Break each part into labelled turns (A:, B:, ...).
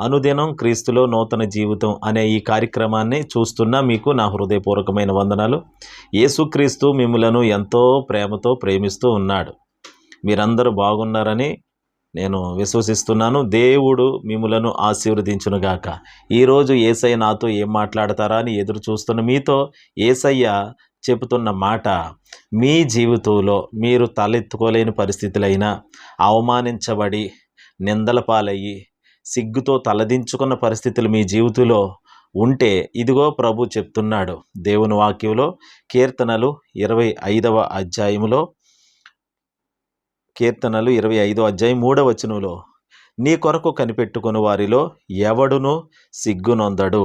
A: అనుదినం క్రీస్తులో నూతన జీవితం అనే ఈ కార్యక్రమాన్ని చూస్తున్న మీకు నా హృదయపూర్వకమైన వందనాలు. యేసుక్రీస్తు మిమ్మలను ఎంతో ప్రేమతో ప్రేమిస్తూ ఉన్నాడు. మీరందరూ బాగున్నారని నేను విశ్వసిస్తున్నాను. దేవుడు మిమ్మలను ఆశీర్వదించునుగాక. ఈరోజు ఏసయ్య నాతో ఏం మాట్లాడతారా అని ఎదురు చూస్తున్న మీతో ఏసయ్య చెబుతున్న మాట మీ జీవితంలో మీరు తలెత్తుకోలేని పరిస్థితులైనా అవమానించబడి నిందల పాలయ్యి సిగ్గుతో తలదించుకున్న పరిస్థితులు మీ జీవితంలో ఉంటే ఇదిగో ప్రభు చెప్తున్నాడు. దేవుని వాక్యంలో కీర్తనలు ఇరవై ఐదవ అధ్యాయములో కీర్తనలు ఇరవై ఐదో అధ్యాయం మూడవ వచనంలో నీ కొరకు కనిపెట్టుకుని వారిలో ఎవడునూ సిగ్గునొందడు.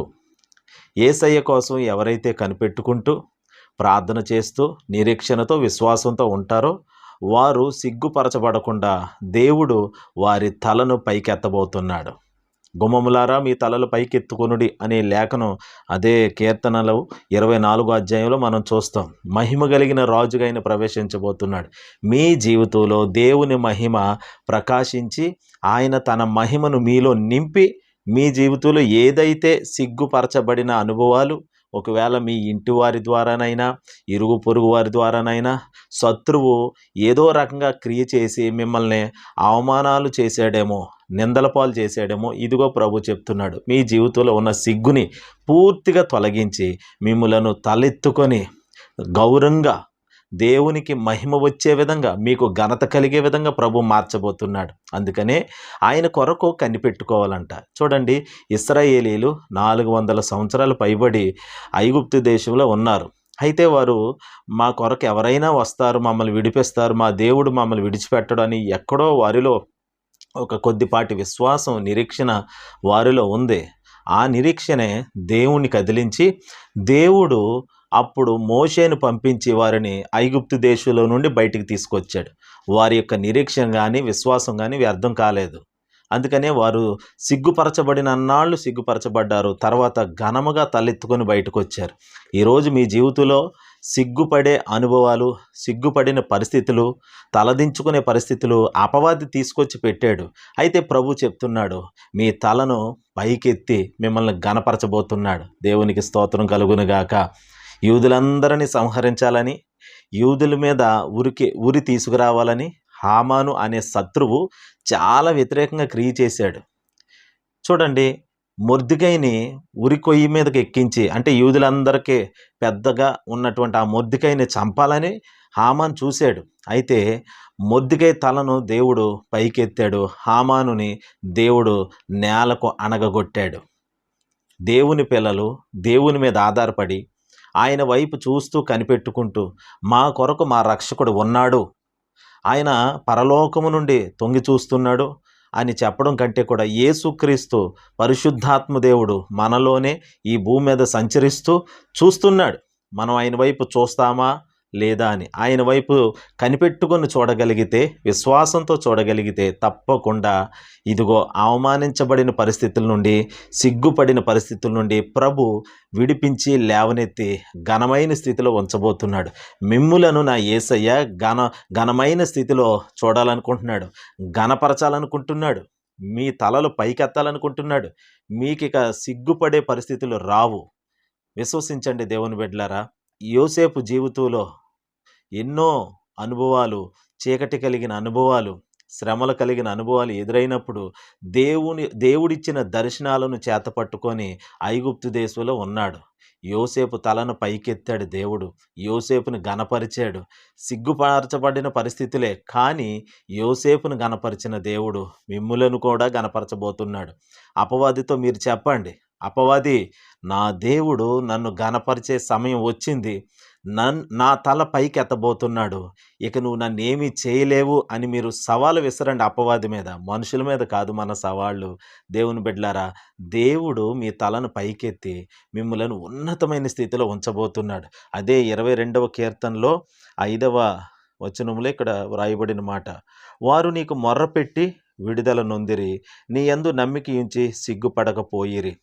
A: ఏసయ్య కోసం ఎవరైతే కనిపెట్టుకుంటూ ప్రార్థన చేస్తూ నిరీక్షణతో విశ్వాసంతో ఉంటారో వారు సిగ్గుపరచబడకుండా దేవుడు వారి తలను పైకెత్తబోతున్నాడు. గుమ్మములారా మీ తలలు పైకెత్తుకొనుడి అనే లేఖనం అదే కీర్తనలు ఇరవై నాలుగో అధ్యాయంలో మనం చూస్తాం. మహిమ కలిగిన రాజుగా ఆయన ప్రవేశించబోతున్నాడు. మీ జీవితంలో దేవుని మహిమ ప్రకాశించి ఆయన తన మహిమను మీలో నింపి మీ జీవితంలో ఏదైతే సిగ్గుపరచబడిన అనుభవాలు ఒకవేళ మీ ఇంటి వారి ద్వారానైనా ఇరుగు పొరుగు వారి ద్వారానైనా శత్రువు ఏదో రకంగా క్రియ చేసి మిమ్మల్ని అవమానాలు చేసాడేమో నిందల పాలు చేసాడేమో ఇదిగో ప్రభు చెప్తున్నాడు. మీ జీవితంలో ఉన్న సిగ్గుని పూర్తిగా తొలగించి మిమ్మలను తలెత్తుకొని గౌరవంగా దేవునికి మహిమ వచ్చే విధంగా మీకు ఘనత కలిగే విధంగా ప్రభు మార్చబోతున్నాడు. అందుకనే ఆయన కొరకు కనిపెట్టుకోవాలంట. చూడండి ఇస్రాయేలీలు నాలుగు వందల సంవత్సరాలు పైబడి ఐగుప్తు దేశంలో ఉన్నారు. అయితే వారు మా కొరకు ఎవరైనా వస్తారు మమ్మల్ని విడిపిస్తారు మా దేవుడు మమ్మల్ని విడిచిపెట్టడని ఎక్కడో వారిలో ఒక కొద్దిపాటి విశ్వాసం నిరీక్షణ వారిలో ఉంది. ఆ నిరీక్షనే దేవుణ్ణి కదిలించి దేవుడు అప్పుడు మోషేను పంపించి వారిని ఐగుప్తు దేశంలో నుండి బయటికి తీసుకొచ్చాడు. వారి యొక్క నిరీక్షణ కానీ విశ్వాసం కానీ వ్యర్థం కాలేదు. అందుకనే వారు సిగ్గుపరచబడిన అన్నాళ్ళు సిగ్గుపరచబడ్డారు. తర్వాత ఘనముగా తలెత్తుకొని బయటకు వచ్చారు ఈరోజు మీ జీవితంలో సిగ్గుపడే అనుభవాలు సిగ్గుపడిన పరిస్థితులు తలదించుకునే పరిస్థితులు అపవాది తీసుకొచ్చి పెట్టాడు. అయితే ప్రభు చెప్తున్నాడు మీ తలను పైకెత్తి మిమ్మల్ని గనపరచబోతున్నాడు దేవునికి స్తోత్రం కలుగునుగాక యూదులందరినీ సంహరించాలని యూదుల మీద ఉరికి ఉరి తీసుకురావాలని హామాను అనే శత్రువు చాలా వ్యతిరేకంగా క్రియ చేశాడు. చూడండి మొర్దికైని ఉరి కొయ్యి మీదకి ఎక్కించి అంటే యూదులందరికీ పెద్దగా ఉన్నటువంటి ఆ మొర్దికైని చంపాలని హామాన్ చూశాడు. అయితే మొద్దికై తలను దేవుడు పైకెత్తాడు. హామానుని దేవుడు నేలకు అణగగొట్టాడు. దేవుని పిల్లలు దేవుని మీద ఆధారపడి ఆయన వైపు చూస్తూ కనిపెట్టుకుంటూ మా కొరకు మా రక్షకుడు ఉన్నాడు. ఆయన పరలోకము నుండి తొంగి చూస్తున్నాడు. అని చెప్పడం కంటే కూడా యేసుక్రీస్తు పరిశుద్ధాత్మ దేవుడు మనలోనే ఈ భూమి మీద సంచరిస్తూ చూస్తున్నాడు. మనం ఆయన వైపు చూస్తామా? లేదా అని. ఆయన వైపు కనిపెట్టుకొని చూడగలిగితే విశ్వాసంతో చూడగలిగితే తప్పకుండా ఇదిగో అవమానించబడిన పరిస్థితుల నుండి సిగ్గుపడిన పరిస్థితుల నుండి ప్రభు విడిపించి లేవనెత్తి ఘనమైన స్థితిలో ఉంచబోతున్నాడు. మిమ్ములను నా ఏసయ్య ఘన ఘనమైన స్థితిలో చూడాలనుకుంటున్నాడు. ఘనపరచాలనుకుంటున్నాడు. మీ తలలు పైకెత్తాలనుకుంటున్నాడు. మీకు ఇక సిగ్గుపడే పరిస్థితులు రావు. విశ్వసించండి దేవుని బిడ్డలారా. యోసేపు జీవితంలో ఎన్నో అనుభవాలు చీకటి కలిగిన అనుభవాలు శ్రమలు కలిగిన అనుభవాలు ఎదురైనప్పుడు దేవుని దేవుడిచ్చిన దర్శనాలను చేతపట్టుకొని ఐగుప్తు దేశంలో ఉన్నాడు. యోసేపు తలను పైకెత్తాడు దేవుడు. యోసేపును గనపరిచాడు సిగ్గుపరచబడిన పరిస్థితులే కానీ యోసేపును గనపరిచిన దేవుడు మిమ్ములను కూడా గనపరచబోతున్నాడు అపవాదితో మీరు చెప్పండి. అపవాది నా దేవుడు నన్ను గనపరిచే సమయం వచ్చింది. నన్ నా తల పైకి ఎత్తబోతున్నాడు ఇక నువ్వు నన్ను ఏమీ చేయలేవు అని మీరు సవాలు విసరండి అపవాది మీద. మనుషుల మీద కాదు మన సవాళ్ళు. దేవుని బిడ్డలారా దేవుడు మీ తలను పైకెత్తి మిమ్మల్ని ఉన్నతమైన స్థితిలో ఉంచబోతున్నాడు. అదే ఇరవై రెండవ కీర్తనలో ఐదవ వచనంలో ఇక్కడ వ్రాయబడిన మాట. వారు నీకు మొర్రపెట్టి విడుదల నొందిరి. నీ యందు నమ్మిక ఉంచి సిగ్గుపడకపోయిరి.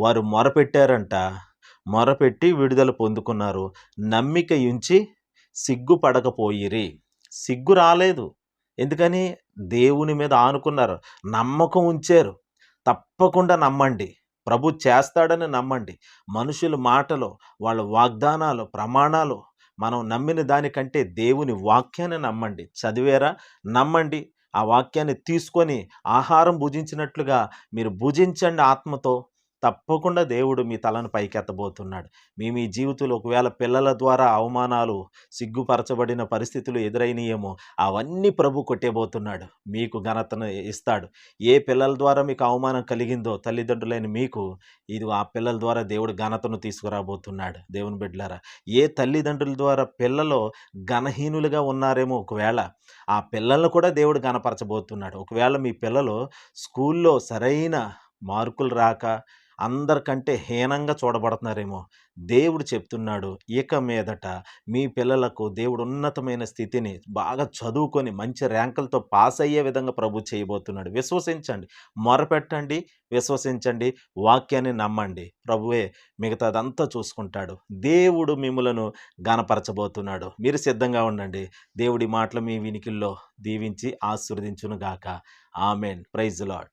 A: వారు మొరపెట్టారంట. మొరపెట్టి విడుదల పొందుకున్నారు. నమ్మిక ఉంచి సిగ్గుపడకపోయిరి. సిగ్గు రాలేదు. ఎందుకని? దేవుని మీద ఆనుకున్నారు. నమ్మకం ఉంచారు. తప్పకుండా నమ్మండి. ప్రభు చేస్తాడని నమ్మండి. మనుషుల మాటలు వాళ్ళ వాగ్దానాలు ప్రమాణాలు మనం నమ్మిన దానికంటే దేవుని వాక్యాన్ని నమ్మండి. చదివేరా? నమ్మండి. ఆ వాక్యాన్ని తీసుకొని ఆహారం భుజించినట్లుగా మీరు భుజించండి ఆత్మతో. తప్పకుండా దేవుడు మీ తలను పైకెత్తబోతున్నాడు. మీ మీ జీవితంలో ఒకవేళ పిల్లల ద్వారా అవమానాలు సిగ్గుపరచబడిన పరిస్థితులు ఎదురైనయేమో అవన్నీ ప్రభు కొట్టేబోతున్నాడు. మీకు ఘనతను ఇస్తాడు. ఏ పిల్లల ద్వారా మీకు అవమానం కలిగిందో తల్లిదండ్రులైన మీకు ఇది ఆ పిల్లల ద్వారా దేవుడు ఘనతను తీసుకురాబోతున్నాడు. దేవుని బిడ్డలారా ఏ తల్లిదండ్రుల ద్వారా పిల్లలు ఘనహీనులుగా ఉన్నారేమో ఒకవేళ ఆ పిల్లలను కూడా దేవుడు ఘనపరచబోతున్నాడు. ఒకవేళ మీ పిల్లలు స్కూల్లో సరైన మార్కులు రాక అందరికంటే హీనంగా చూడబడుతున్నారేమో. దేవుడు చెప్తున్నాడు ఇక మీదట మీ పిల్లలకు దేవుడు ఉన్నతమైన స్థితిని బాగా చదువుకొని మంచి ర్యాంకులతో పాస్ అయ్యే విధంగా ప్రభు చేయబోతున్నాడు. విశ్వసించండి. మొరపెట్టండి విశ్వసించండి వాక్యాన్ని నమ్మండి. ప్రభువే మిగతాదంతా చూసుకుంటాడు. దేవుడు మిమ్మలను గనపరచబోతున్నాడు మీరు సిద్ధంగా ఉండండి. దేవుడి మాటలు మీ వినికిల్లో దీవించి ఆశీర్వదించునుగాక. ఆమెన్. Praise lord